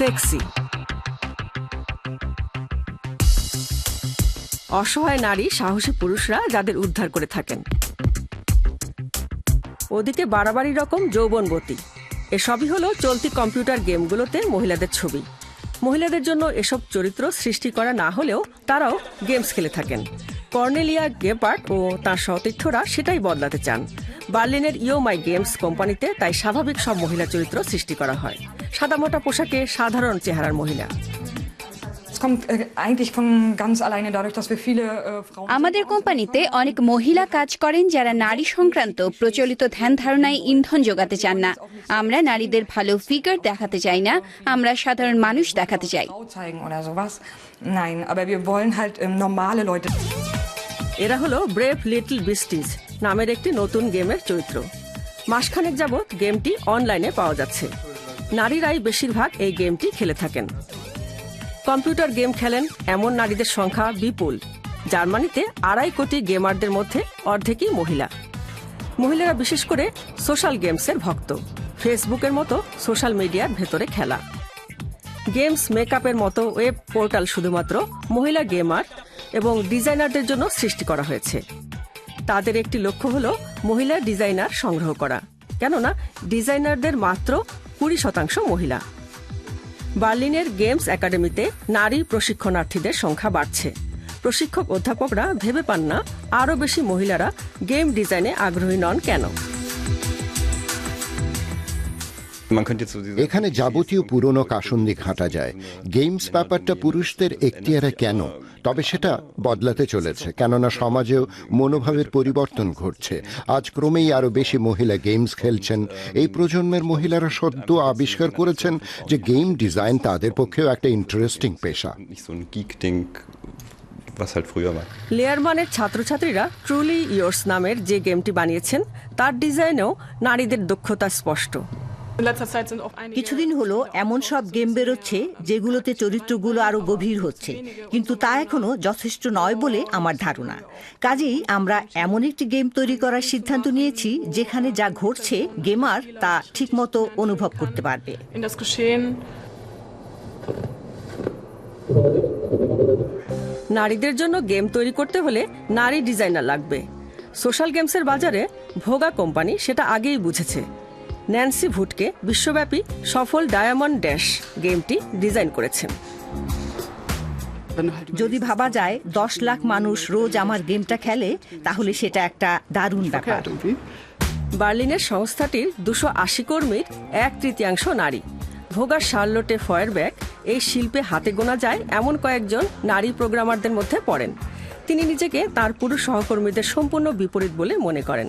Sexy অসহায় নারী, সাহসী পুরুষরা যাদের উদ্ধার করে থাকেন। ওদিকে বাড়াবাড়ি রকম যৌবনবতী। এসবই হলো চলতি কম্পিউটার গেমগুলোতে মহিলাদের ছবি। মহিলাদের জন্য এসব চরিত্র সৃষ্টি করা না হলেও তারাও গেমস খেলে থাকেন। কর্নেলিয়া গেপার্ট ও তার সতীর্থরা সেটাই বদলাতে চান। বার্লিনের ইও মাই গেমস কোম্পানিতে তাই স্বাভাবিক সব মহিলা চরিত্র সৃষ্টি করা হয়। সাদামোটা পোশাকে সাধারণ চেহারার মহিলা äh, eigentlich von ganz alleine dadurch, dass wir viele äh, Frauen. আমাদের কোম্পানিতে অনেক মহিলা কাজ করেন যারা নারী সংক্রান্ত প্রচলিত ধ্যান ধারণায় ইন্ধন যোগাতে চান না আমরা নারীদের ভালো ফিগার দেখাতে চাই না আমরা সাধারণ মানুষ দেখাতে চাই Frau zeigen oder sowas. Nein, aber wir wollen halt ähm, normale Leute. এরা হলো ব্রেভ লিটল বিস্টিজ নামের একটি নতুন গেমের চরিত্র মাসখানেক যাবৎ গেমটি অনলাইনে পাওয়া যাচ্ছে নারীরাই বেশিরভাগ এই গেমটি খেলে থাকেন। কম্পিউটার গেম খেলেন এমন নারীদের সংখ্যা বিপুল, জার্মানিতে আড়াই কোটি গেমারদের মধ্যে অর্ধেকই মহিলা। মহিলারা বিশেষ করে সোশ্যাল গেমসের ভক্ত, ফেসবুকের মতো সোশ্যাল মিডিয়ার ভেতরে খেলা। গেমস মেকআপের মতো ওয়েব পোর্টাল শুধুমাত্র মহিলা গেমার এবং ডিজাইনারদের জন্য সৃষ্টি করা হয়েছে। তাদের একটি লক্ষ্য হল মহিলা ডিজাইনার সংগ্রহ করা। কেননা, ডিজাইনারদের মাত্র কুড়ি শতাংশ মহিলা। বার্লিনের গেমস একাডেমিতে নারী প্রশিক্ষণার্থীদের সংখ্যা বাড়ছে। প্রশিক্ষক অধ্যাপকরা ভেবে পান না আরও বেশি মহিলারা গেম ডিজাইনে আগ্রহী নন কেন। এখানে যাবতীয় পুরনো কাসন্দি ঘাঁটা যায়। গেমস ব্যাপারটা পুরুষদের এখতিয়ারে কেন? তবে সেটা বদলাতে চলেছে কেননা সমাজেও মনোভাবের পরিবর্তন ঘটছে। আজ ক্রমেই আরও বেশি মহিলা গেমস খেলছেন। এই প্রজন্মের মহিলারা সদ্য আবিষ্কার করেছেন যে গেম ডিজাইন তাদের পক্ষেও একটা ইন্টারেস্টিং পেশা। nicht so ein was halt früher war. লেয়ারমানের ছাত্রছাত্রীরা ট্রুলি ইয়োর্স নামের যে গেমটি বানিয়েছেন তার ডিজাইনেও নারীদের দক্ষতা স্পষ্ট। কিছুদিন হলো এমন সব গেম বেরোচ্ছে যেগুলোতে চরিত্রগুলো আরও গভীর হচ্ছে। কিন্তু তা এখনও যথেষ্ট নয় বলে আমার ধারণা। কাজেই আমরা এমন একটি গেম তৈরি করার সিদ্ধান্ত নিয়েছি যেখানে যা ঘটছে গেমার তা ঠিকমতো অনুভব করতে পারবে। নারীদের জন্য গেম তৈরি করতে হলে নারী ডিজাইনার লাগবে। সোশ্যাল গেমসের বাজারে ভোগা কোম্পানি সেটা আগেই বুঝেছে। ন্যান্সি ভুটকে বিশ্বব্যাপী সফল ডায়মন্ড ড্যাশ গেমটি ডিজাইন করেছেন যদি ভাবা যায় দশ লাখ মানুষ রোজ আমার গেমটা খেলে তাহলে সেটা একটা দারুণ ব্যাপার। বার্লিনের সংস্থাটির দুশো আশি কর্মীর এক তৃতীয়াংশ নারী। ভোগার শার্লোটে ফয়ারব্যাক এই শিল্পে হাতে গোনা যায় এমন কয়েকজন নারী প্রোগ্রামারদের মধ্যে পড়েন। তিনি নিজেকে তার পুরুষ সহকর্মীদের সম্পূর্ণ বিপরীত বলে মনে করেন।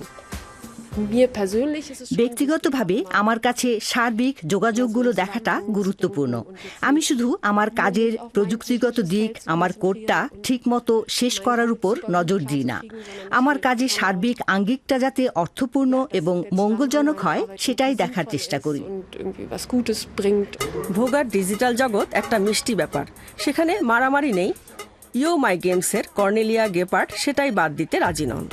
ব্যক্তিগতভাবে আমার কাছে সার্বিক যোগাযোগগুলো দেখাটা গুরুত্বপূর্ণ। আমি শুধু আমার কাজের প্রযুক্তিগত দিক আমার কোডটা ঠিকমতো শেষ করার উপর নজর দিই না। আমার কাজে সার্বিক আঙ্গিকটা যাতে অর্থপূর্ণ এবং মঙ্গলজনক হয় সেটাই দেখার চেষ্টা করি. ভোগার ডিজিটাল জগৎ একটা মিষ্টি ব্যাপার। সেখানে মারামারি নেই। ইও মাই গেমসের কর্নেলিয়া গেপার্ট সেটাই বাদ দিতে রাজি নন.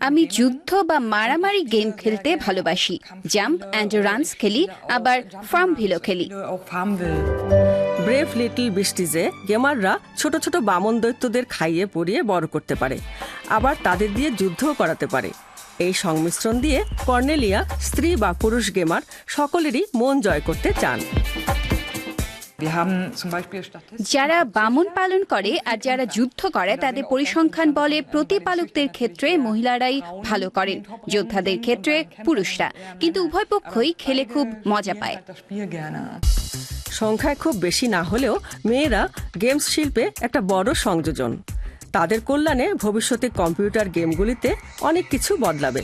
আমি যুদ্ধ বা মারামারি গেম খেলতে ভালোবাসি। জাম্প অ্যান্ড রানস খেলি আবার ফার্ম ভিলো খেলি. ব্রেভ লিটল বৃষ্টিজে গেমাররা ছোট ছোট বামন দৈত্যদের খাইয়ে পরিয়ে বড় করতে পারে আবার তাদের দিয়ে যুদ্ধও করাতে পারে। এই সংমিশ্রণ দিয়ে কর্নেলিয়া স্ত্রী বা পুরুষ গেমার সকলেরই মন জয় করতে চান। যারা বামন পালন করে আর যারা যুদ্ধ করে তাদের পরিসংখ্যান বলে প্রতিপালকদের ক্ষেত্রে মহিলারাই ভালো করেন যোদ্ধাদের ক্ষেত্রে পুরুষরা কিন্তু উভয় পক্ষই খেলে খুব মজা পায় সংখ্যায় খুব বেশি না হলেও মেয়েরা গেমস শিল্পে একটা বড় সংযোজন তাদের কল্যাণে ভবিষ্যতে কম্পিউটার গেমগুলিতে অনেক কিছু বদলাবে